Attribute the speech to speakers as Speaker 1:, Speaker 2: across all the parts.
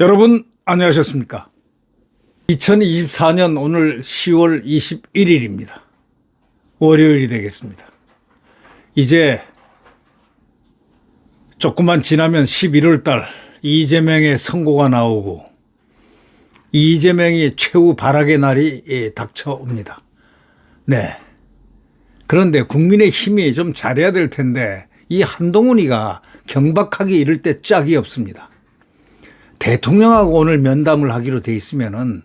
Speaker 1: 여러분 안녕하셨습니까? 2024년 오늘 10월 21일입니다. 월요일이 되겠습니다. 이제 조금만 지나면 11월 달 이재명의 선고가 나오고 이재명이 최후 발악의 날이 예, 닥쳐옵니다. 네. 그런데 국민의 힘이 좀 잘해야 될 텐데 이 한동훈이가 경박하게 이럴 때 짝이 없습니다. 대통령하고 오늘 면담을 하기로 돼 있으면은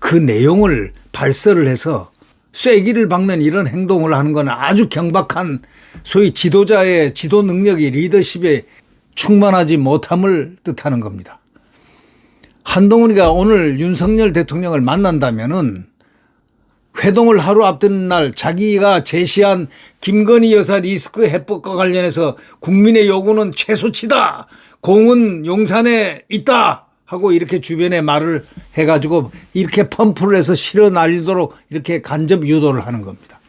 Speaker 1: 그 내용을 발설을 해서 쐐기를 박는 이런 행동을 하는 건 아주 경박한 소위 지도자의 지도 능력이 리더십에 충만하지 못함을 뜻하는 겁니다. 한동훈이가 오늘 윤석열 대통령을 만난다면은 회동을 하루 앞둔 날 자기가 제시한 김건희 여사 리스크 해법과 관련해서 국민의 요구는 최소치다. 공은 용산에 있다. 하고 이렇게 주변에 말을 해가지고 이렇게 펌프를 해서 실어 날리도록 이렇게 간접 유도를 하는 겁니다.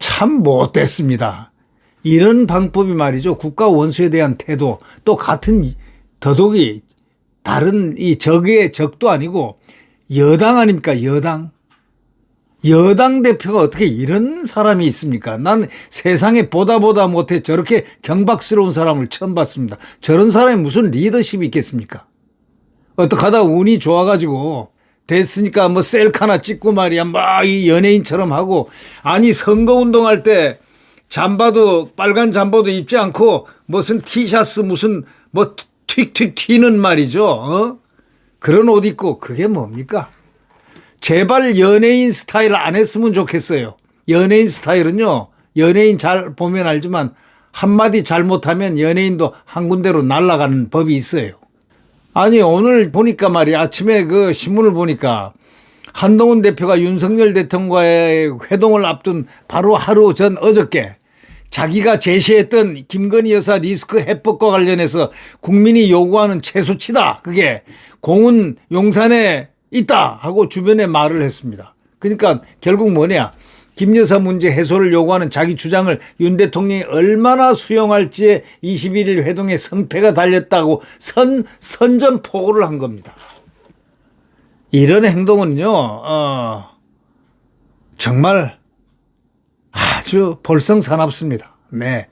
Speaker 1: 참 못됐습니다. 이런 방법이 말이죠. 국가 원수에 대한 태도 또 같은 더더욱이 다른 이 적의 적도 아니고 여당 아닙니까? 여당. 여당 대표가 어떻게 이런 사람이 있습니까? 난 세상에 보다 보다 못해 저렇게 경박스러운 사람을 처음 봤습니다. 저런 사람이 무슨 리더십이 있겠습니까? 어떡 하다 운이 좋아가지고 됐으니까 뭐 셀카 하나 찍고 말이야. 막 이 연예인처럼 하고. 아니 선거 운동할 때 잠바도 빨간 잠바도 입지 않고 무슨 티셔츠 무슨 뭐 튀튀 튀는 말이죠. 어? 그런 옷 입고 그게 뭡니까? 제발 연예인 스타일 안 했으면 좋겠어요. 연예인 스타일은요. 연예인 잘 보면 알지만 한마디 잘못하면 연예인도 한 군데로 날아가는 법이 있어요. 아니 오늘 보니까 말이야 아침에 그 신문을 보니까 한동훈 대표가 윤석열 대통령과의 회동을 앞둔 바로 하루 전 어저께 자기가 제시했던 김건희 여사 리스크 해법과 관련해서 국민이 요구하는 최소치다. 그게 공은 용산에 있다 하고 주변에 말을 했습니다. 그러니까 결국 뭐냐. 김 여사 문제 해소를 요구하는 자기 주장을 윤 대통령이 얼마나 수용할지에 21일 회동에 성패가 달렸다고 선, 선전포고를 한 겁니다. 이런 행동은요, 어, 정말 아주 볼성사납습니다. 네.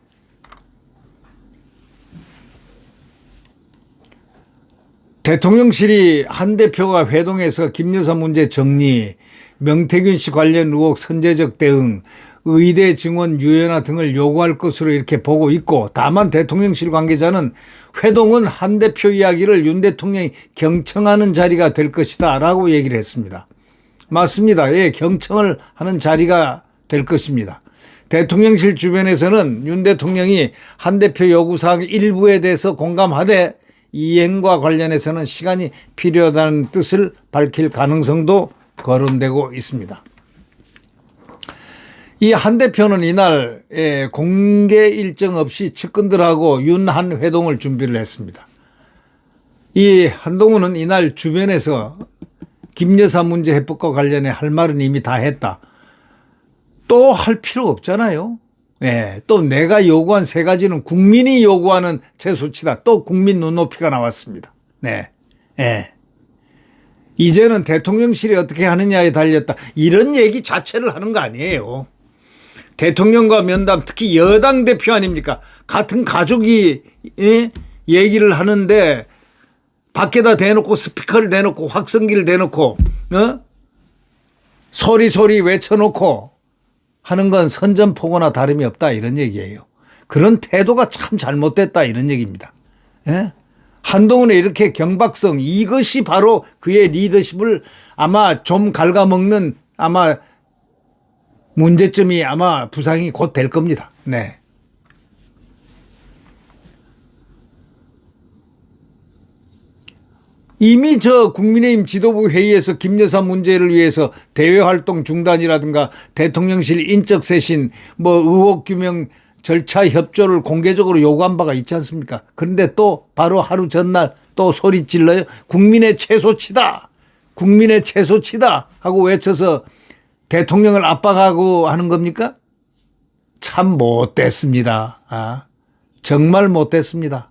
Speaker 1: 대통령실이 한 대표가 회동에서 김여사 문제 정리, 명태균 씨 관련 의혹 선제적 대응, 의대 증원 유연화 등을 요구할 것으로 이렇게 보고 있고 다만 대통령실 관계자는 회동은 한 대표 이야기를 윤 대통령이 경청하는 자리가 될 것이다 라고 얘기를 했습니다. 맞습니다. 예, 경청을 하는 자리가 될 것입니다. 대통령실 주변에서는 윤 대통령이 한 대표 요구사항 일부에 대해서 공감하되 이행과 관련해서는 시간이 필요하다는 뜻을 밝힐 가능성도 거론되고 있습니다. 이 한 대표는 이날 예, 공개 일정 없이 측근들하고 윤한 회동을 준비를 했습니다. 이 한동훈은 이날 주변에서 김여사 문제 해법과 관련해 할 말은 이미 다 했다. 또 할 필요 없잖아요. 예, 또 내가 요구한 세 가지는 국민이 요구하는 최소치다. 또 국민 눈높이가 나왔습니다. 네. 예. 이제는 대통령실이 어떻게 하느냐에 달렸다. 이런 얘기 자체를 하는 거 아니에요. 대통령과 면담, 특히 여당 대표 아닙니까? 같은 가족이 예? 얘기를 하는데 밖에다 대놓고 스피커를 대놓고 확성기를 대놓고 어? 소리 소리 외쳐놓고 하는 건 선전포고나 다름이 없다 이런 얘기예요. 그런 태도가 참 잘못됐다 이런 얘기입니다. 예? 한동훈의 이렇게 경박성 이것이 바로 그의 리더십을 아마 좀 갉아먹는 아마 문제점이 아마 부상이 곧 될 겁니다. 네. 이미 저 국민의힘 지도부 회의에서 김여사 문제를 위해서 대외 활동 중단이라든가 대통령실 인적 쇄신 뭐 의혹 규명 절차 협조를 공개적으로 요구한 바가 있지 않습니까? 그런데 또 바로 하루 전날 또 소리 찔러요. 국민의 최소치다. 국민의 최소치다. 하고 외쳐서 대통령을 압박하고 하는 겁니까? 참 못됐습니다. 아, 정말 못됐습니다.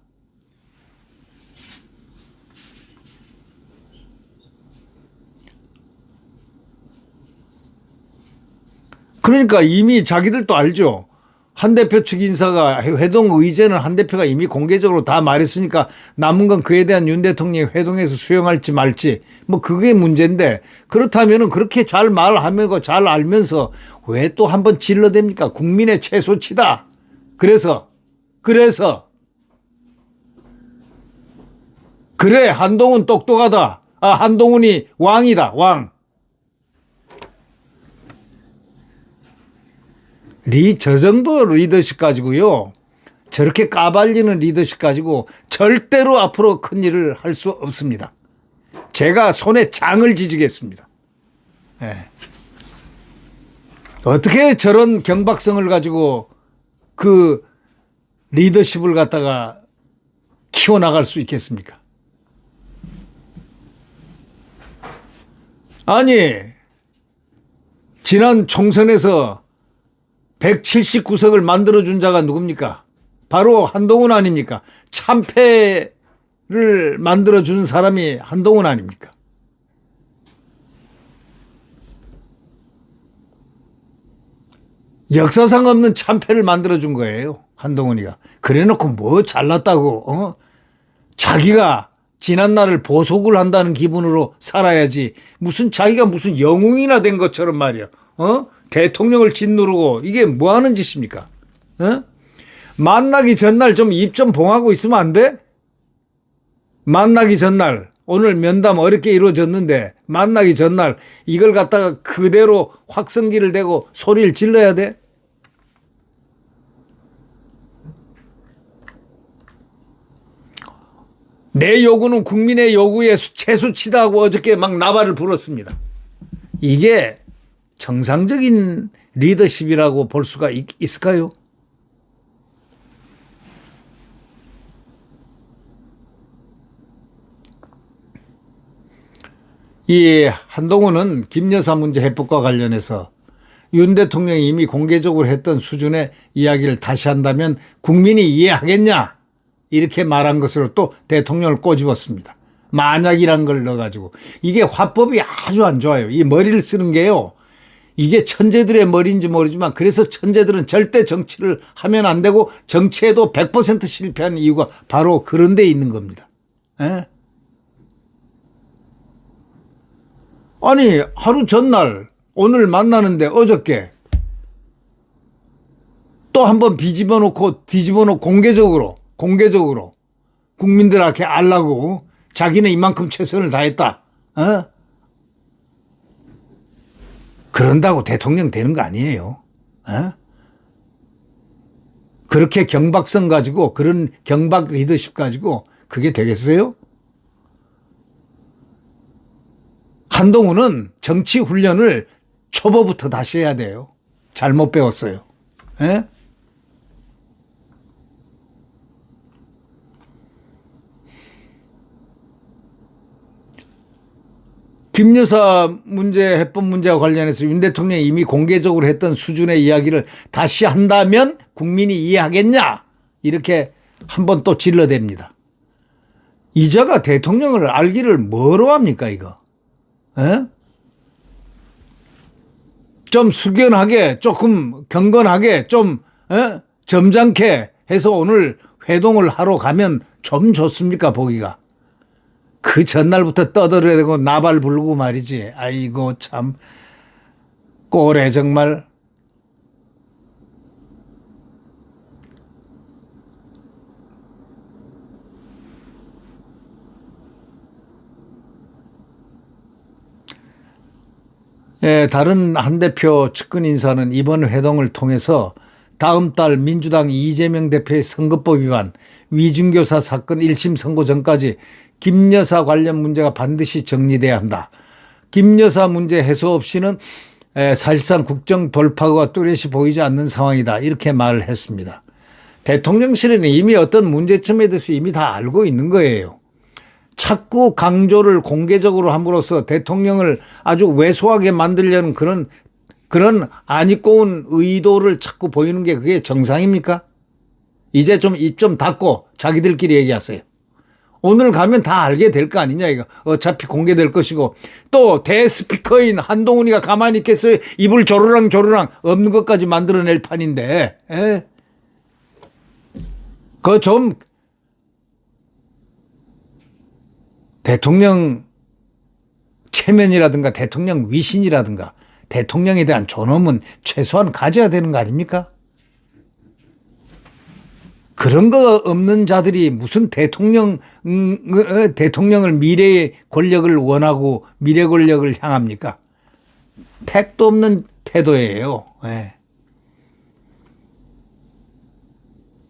Speaker 1: 그러니까 이미 자기들도 알죠. 한 대표 측 인사가 회동 의제는 한 대표가 이미 공개적으로 다 말했으니까 남은 건 그에 대한 윤 대통령이 회동에서 수용할지 말지 뭐 그게 문제인데 그렇다면은 그렇게 잘 말하면서 잘 알면서 왜 또 한 번 질러댑니까? 국민의 최소치다. 그래서 그래서 그래 한동훈 똑똑하다. 아 한동훈이 왕이다 왕. 리, 저 정도 리더십 가지고요. 저렇게 까발리는 리더십 가지고 절대로 앞으로 큰 일을 할 수 없습니다. 제가 손에 장을 지지겠습니다. 예. 어떻게 저런 경박성을 가지고 그 리더십을 갖다가 키워나갈 수 있겠습니까? 아니, 지난 총선에서 179석을 만들어준 자가 누굽니까? 바로 한동훈 아닙니까? 참패를 만들어준 사람이 한동훈 아닙니까? 역사상 없는 참패를 만들어준 거예요. 한동훈이가. 그래 놓고 뭐 잘났다고, 어? 자기가 지난 날을 보속을 한다는 기분으로 살아야지. 무슨 자기가 무슨 영웅이나 된 것처럼 말이야. 어? 대통령을 짓누르고 이게 뭐 하는 짓입니까? 어? 만나기 전날 좀입좀 봉하고 있으면 안 돼? 만나기 전날 오늘 면담 어렵게 이루어졌는데 만나기 전날 이걸 갖다가 그대로 확성기를 대고 소리를 질러야 돼? 내 요구는 국민의 요구에 최수치다고 어저께 막 나발을 불었습니다. 이게 정상적인 리더십이라고 볼 수가 있, 있을까요? 이 한동훈은 김여사 문제 해법과 관련해서 윤 대통령이 이미 공개적으로 했던 수준의 이야기를 다시 한다면 국민이 이해하겠냐? 이렇게 말한 것으로 또 대통령을 꼬집었습니다. 만약이란 걸 넣어가지고. 이게 화법이 아주 안 좋아요. 이 머리를 쓰는 게요. 이게 천재들의 머리인지 모르지만 그래서 천재들은 절대 정치를 하면 안 되고 정치에도 100% 실패하는 이유가 바로 그런 데 있는 겁니다. 에? 아니, 하루 전날, 오늘 만나는데 어저께 또 한번 비집어 놓고 뒤집어 놓고 공개적으로, 공개적으로 국민들한테 알라고 자기는 이만큼 최선을 다했다. 어? 그런다고 대통령 되는 거 아니에요. 어? 그렇게 경박성 가지고 그런 경박 리더십 가지고 그게 되겠어요? 한동훈은 정치 훈련을 초보부터 다시 해야 돼요. 잘못 배웠어요. 에? 김여사 문제, 해법 문제와 관련해서 윤 대통령이 이미 공개적으로 했던 수준의 이야기를 다시 한다면 국민이 이해하겠냐? 이렇게 한 번 또 질러댑니다. 이자가 대통령을 알기를 뭐로 합니까, 이거? 에? 좀 숙연하게, 조금 경건하게, 좀, 에? 점잖게 해서 오늘 회동을 하러 가면 좀 좋습니까, 보기가? 그 전날부터 떠들어대고 나발 불고 말이지. 아이고 참 꼴에 정말 예, 다른 한 대표 측근 인사는 이번 회동을 통해서 다음 달 민주당 이재명 대표의 선거법 위반, 위중교사 사건 1심 선고 전까지 김 여사 관련 문제가 반드시 정리돼야 한다. 김 여사 문제 해소 없이는 에, 사실상 국정 돌파가 뚜렷이 보이지 않는 상황이다. 이렇게 말을 했습니다. 대통령실에는 이미 어떤 문제점에 대해서 이미 다 알고 있는 거예요. 자꾸 강조를 공개적으로 함으로써 대통령을 아주 왜소하게 만들려는 그런 그런 안 입고 온 의도를 자꾸 보이는 게 그게 정상입니까? 이제 좀 입좀 닫고 자기들끼리 얘기하세요. 오늘 가면 다 알게 될 거 아니냐 이거 어차피 공개될 것이고 또 대스피커인 한동훈이가 가만히 있겠어요 입을 조르랑 조르랑 없는 것까지 만들어낼 판인데 예? 그좀 대통령 체면이라든가 대통령 위신이라든가 대통령에 대한 존엄은 최소한 가져야 되는 거 아닙니까? 그런 거 없는 자들이 무슨 대통령 음, 어, 대통령을 미래의 권력을 원하고 미래 권력을 향합니까? 택도 없는 태도예요. 예.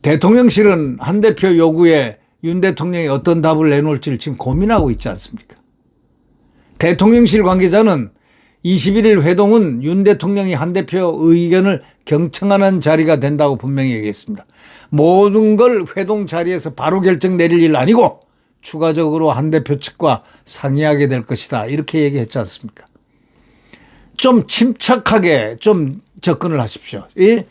Speaker 1: 대통령실은 한 대표 요구에 윤 대통령이 어떤 답을 내놓을지를 지금 고민하고 있지 않습니까? 대통령실 관계자는 21일 회동은 윤 대통령이 한 대표 의견을 경청하는 자리가 된다고 분명히 얘기했습니다. 모든 걸 회동 자리에서 바로 결정 내릴 일 아니고 추가적으로 한 대표 측과 상의하게 될 것이다. 이렇게 얘기했지 않습니까? 좀 침착하게 좀 접근을 하십시오. 이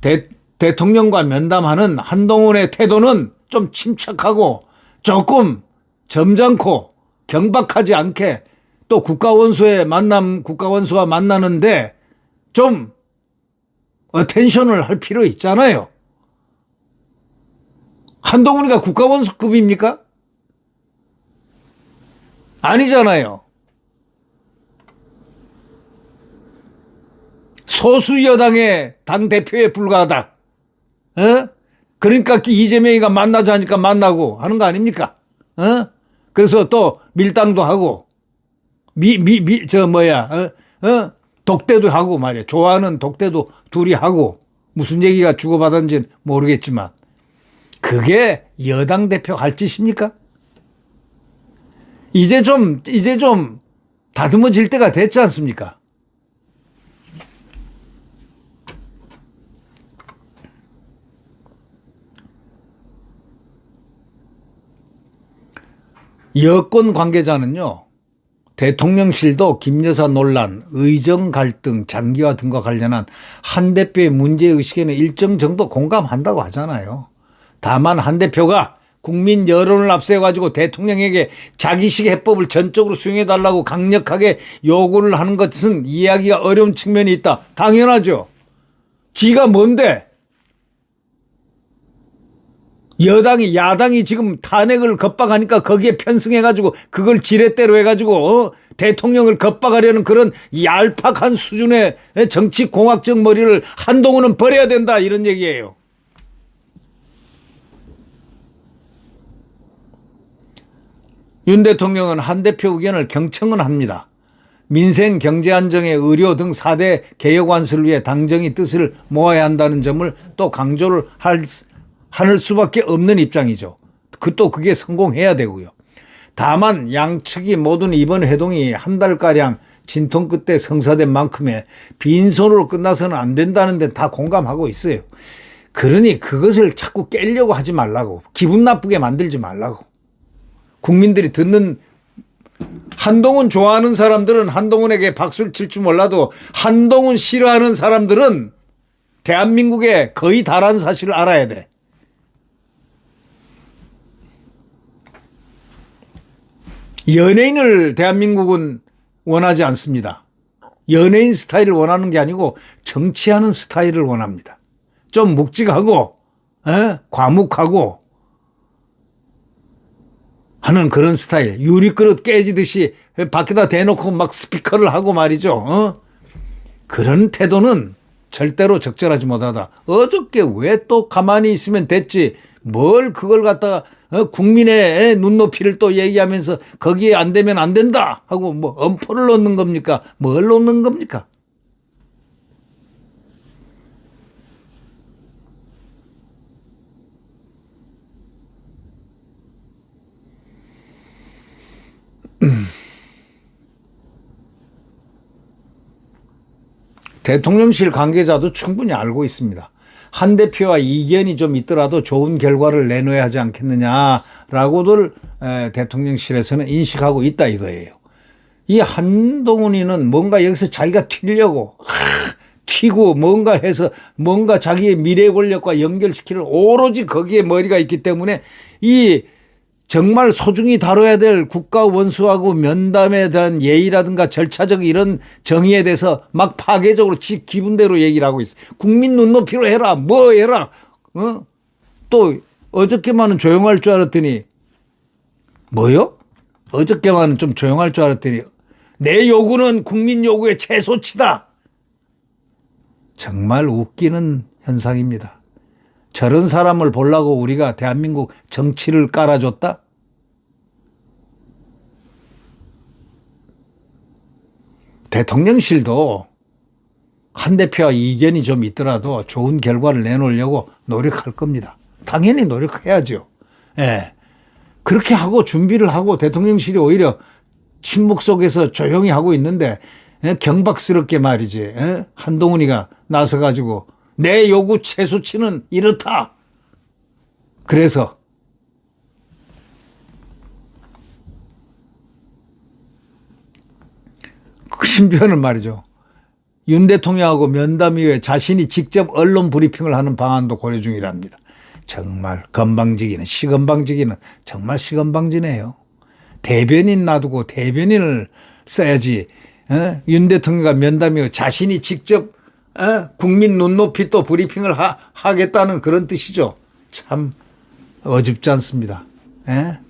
Speaker 1: 대, 대통령과 면담하는 한동훈의 태도는 좀 침착하고 조금 점잖고 경박하지 않게 또 국가원수의 만남, 국가원수와 만나는데 좀 어텐션을 할 필요 있잖아요. 한동훈이가 국가원수급입니까? 아니잖아요. 소수 여당의 당 대표에 불과하다. 어? 그러니까 이재명이가 만나자 하니까 만나고 하는 거 아닙니까? 어? 그래서 또 밀당도 하고 미 미 미 저 뭐야 어? 어? 독대도 하고 말이야. 좋아하는 독대도 둘이 하고 무슨 얘기가 주고받았는지 모르겠지만 그게 여당 대표 할 짓입니까? 이제 좀 이제 좀 다듬어질 때가 됐지 않습니까? 여권 관계자는요, 대통령실도 김여사 논란, 의정 갈등, 장기화 등과 관련한 한 대표의 문제의식에는 일정 정도 공감한다고 하잖아요. 다만 한 대표가 국민 여론을 앞세워가지고 대통령에게 자기식 해법을 전적으로 수용해달라고 강력하게 요구를 하는 것은 이해하기가 어려운 측면이 있다. 당연하죠. 지가 뭔데? 여당이 야당이 지금 탄핵을 겁박하니까 거기에 편승해가지고 그걸 지렛대로 해가지고 어? 대통령을 겁박하려는 그런 얄팍한 수준의 정치 공학적 머리를 한동훈은 버려야 된다 이런 얘기예요. 윤 대통령은 한 대표 의견을 경청은 합니다. 민생, 경제 안정의 의료 등 4대 개혁 완수를 위해 당정이 뜻을 모아야 한다는 점을 또 강조를 할, 할 수밖에 없는 입장이죠. 그 또 그게 성공해야 되고요. 다만 양측이 모든 이번 회동이 한 달가량 진통 끝에 성사된 만큼의 빈손으로 끝나서는 안 된다는 데 다 공감하고 있어요. 그러니 그것을 자꾸 깨려고 하지 말라고. 기분 나쁘게 만들지 말라고. 국민들이 듣는 한동훈 좋아하는 사람들은 한동훈에게 박수를 칠 줄 몰라도 한동훈 싫어하는 사람들은 대한민국에 거의 다라는 사실을 알아야 돼. 연예인을 대한민국은 원하지 않습니다. 연예인 스타일을 원하는 게 아니고 정치하는 스타일을 원합니다. 좀 묵직하고 에? 과묵하고 하는 그런 스타일. 유리그릇 깨지듯이 밖에다 대놓고 막 스피커를 하고 말이죠. 어? 그런 태도는 절대로 적절하지 못하다. 어저께 왜 또 가만히 있으면 됐지? 뭘 그걸 갖다가 어? 국민의 눈높이를 또 얘기하면서 거기에 안 되면 안 된다 하고 뭐 엄포를 놓는 겁니까? 뭘 놓는 겁니까? 대통령실 관계자도 충분히 알고 있습니다. 한 대표와 이견이 좀 있더라도 좋은 결과를 내놓아야 하지 않겠느냐라고들 대통령실에서는 인식하고 있다 이거예요. 이 한동훈이는 뭔가 여기서 자기가 튀려고 튀고 뭔가 해서 뭔가 자기의 미래 권력과 연결시키는 오로지 거기에 머리가 있기 때문에 이 정말 소중히 다뤄야 될 국가 원수하고 면담에 대한 예의라든가 절차적 이런 정의에 대해서 막 파괴적으로 지 기분대로 얘기를 하고 있어. 국민 눈높이로 해라. 뭐 해라. 어? 또 어저께만은 조용할 줄 알았더니 뭐요? 어저께만은 좀 조용할 줄 알았더니 내 요구는 국민 요구의 최소치다. 정말 웃기는 현상입니다. 저런 사람을 보려고 우리가 대한민국 정치를 깔아줬다? 대통령실도 한 대표와 이견이 좀 있더라도 좋은 결과를 내놓으려고 노력할 겁니다. 당연히 노력해야죠. 예. 그렇게 하고 준비를 하고 대통령실이 오히려 침묵 속에서 조용히 하고 있는데 예, 경박스럽게 말이지 예? 한동훈이가 나서가지고 내 요구 최소치는 이렇다. 그래서 그 심지어는 말이죠. 윤 대통령하고 면담 이후에 자신이 직접 언론 브리핑을 하는 방안도 고려 중이랍니다. 정말 건방지기는 시건방지기는 정말 시건방지네요. 대변인 놔두고 대변인을 써야지. 어? 윤 대통령과 면담 이후 자신이 직접 어? 국민 눈높이 또 브리핑을 하, 하겠다는 그런 뜻이죠. 참 어줍지 않습니다. 예?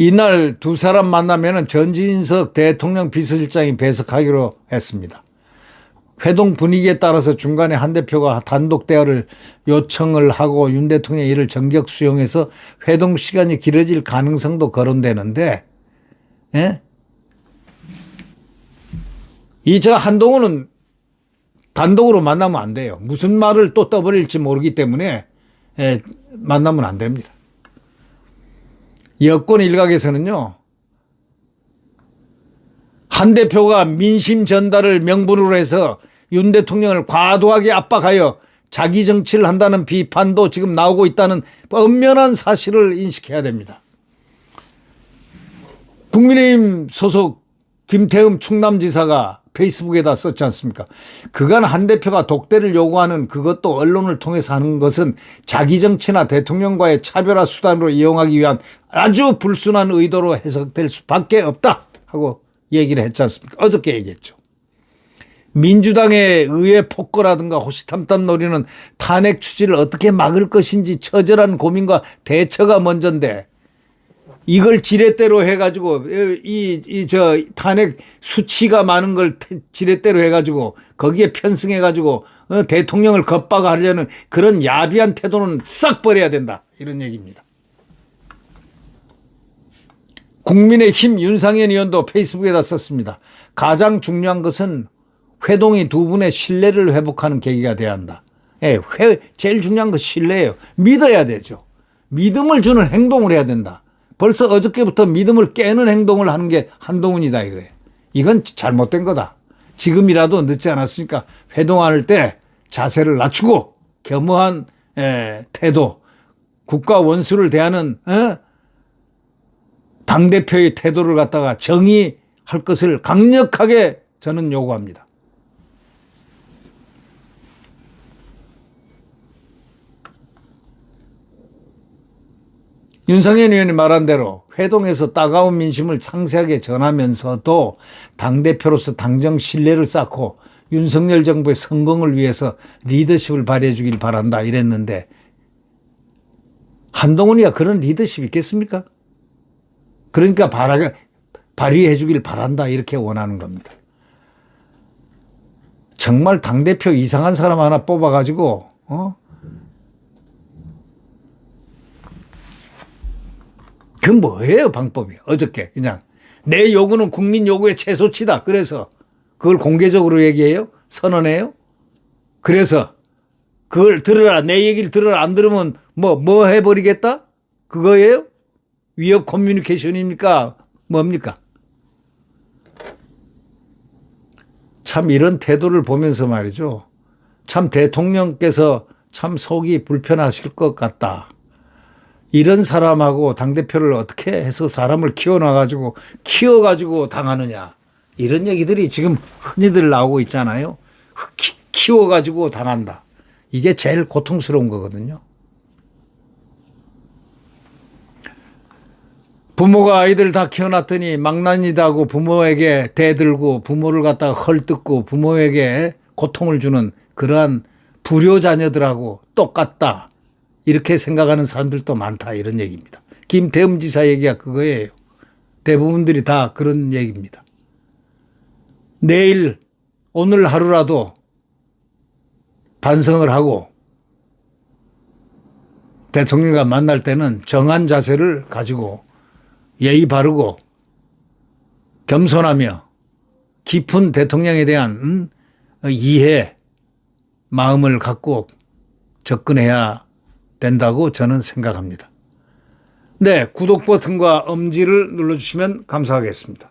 Speaker 1: 이날 두 사람 만나면은 전진석 대통령 비서실장이 배석하기로 했습니다. 회동 분위기에 따라서 중간에 한 대표가 단독 대화를 요청을 하고 윤 대통령이 이를 전격 수용해서 회동 시간이 길어질 가능성도 거론되는데, 예? 이 저 한동훈은 단독으로 만나면 안 돼요. 무슨 말을 또 떠버릴지 모르기 때문에 예, 만나면 안 됩니다. 여권 일각에서는요, 한 대표가 민심 전달을 명분으로 해서 윤 대통령을 과도하게 압박하여 자기 정치를 한다는 비판도 지금 나오고 있다는 엄연한 사실을 인식해야 됩니다. 국민의힘 소속 김태흠 충남지사가 페이스북에다 썼지 않습니까? 그간 한 대표가 독대를 요구하는 그것도 언론을 통해서 하는 것은 자기 정치나 대통령과의 차별화 수단으로 이용하기 위한 아주 불순한 의도로 해석될 수밖에 없다 하고 얘기를 했지 않습니까? 어저께 얘기했죠. 민주당의 의회 폭거라든가 호시탐탐 노리는 탄핵 추진을 어떻게 막을 것인지 처절한 고민과 대처가 먼저인데 이걸 지렛대로 해가지고 이 이 저 탄핵 수치가 많은 걸 지렛대로 해가지고 거기에 편승해가지고 어, 대통령을 겁박하려는 그런 야비한 태도는 싹 버려야 된다 이런 얘기입니다. 국민의힘 윤상현 의원도 페이스북에다 썼습니다. 가장 중요한 것은 회동이 두 분의 신뢰를 회복하는 계기가 돼야 한다. 예, 회, 제일 중요한 건 신뢰예요. 믿어야 되죠. 믿음을 주는 행동을 해야 된다. 벌써 어저께부터 믿음을 깨는 행동을 하는 게 한동훈이다 이거예요. 이건 잘못된 거다. 지금이라도 늦지 않았으니까 회동할 때 자세를 낮추고 겸허한 에, 태도, 국가 원수를 대하는 에? 당 대표의 태도를 갖다가 정의할 것을 강력하게 저는 요구합니다. 윤상현 의원이 말한 대로 회동에서 따가운 민심을 상세하게 전하면서도 당대표로서 당정 신뢰를 쌓고 윤석열 정부의 성공을 위해서 리더십을 발휘해 주길 바란다 이랬는데 한동훈이가 그런 리더십 있겠습니까? 그러니까 바라, 발휘해 주길 바란다 이렇게 원하는 겁니다. 정말 당대표 이상한 사람 하나 뽑아가지고 어? 그 뭐예요 방법이? 어저께 그냥. 내 요구는 국민 요구의 최소치다. 그래서 그걸 공개적으로 얘기해요? 선언해요? 그래서 그걸 들으라 내 얘기를 들으라 안 들으면 뭐뭐 해버리겠다? 그거예요? 위협 커뮤니케이션입니까? 뭡니까? 참 이런 태도를 보면서 말이죠. 참 대통령께서 참 속이 불편하실 것 같다. 이런 사람하고 당대표를 어떻게 해서 사람을 키워놔가지고, 키워가지고 당하느냐. 이런 얘기들이 지금 흔히들 나오고 있잖아요. 키, 키워가지고 당한다. 이게 제일 고통스러운 거거든요. 부모가 아이들 다 키워놨더니 망난이다고 부모에게 대들고 부모를 갖다가 헐뜯고 부모에게 고통을 주는 그러한 불효 자녀들하고 똑같다. 이렇게 생각하는 사람들도 많다. 이런 얘기입니다. 김대흠 지사 얘기가 그거예요. 대부분들이 다 그런 얘기입니다. 내일, 오늘 하루라도 반성을 하고 대통령과 만날 때는 정한 자세를 가지고 예의 바르고 겸손하며 깊은 대통령에 대한 음, 이해 마음을 갖고 접근해야 된다고 저는 생각합니다. 네, 구독 버튼과 엄지를 눌러주시면 감사하겠습니다.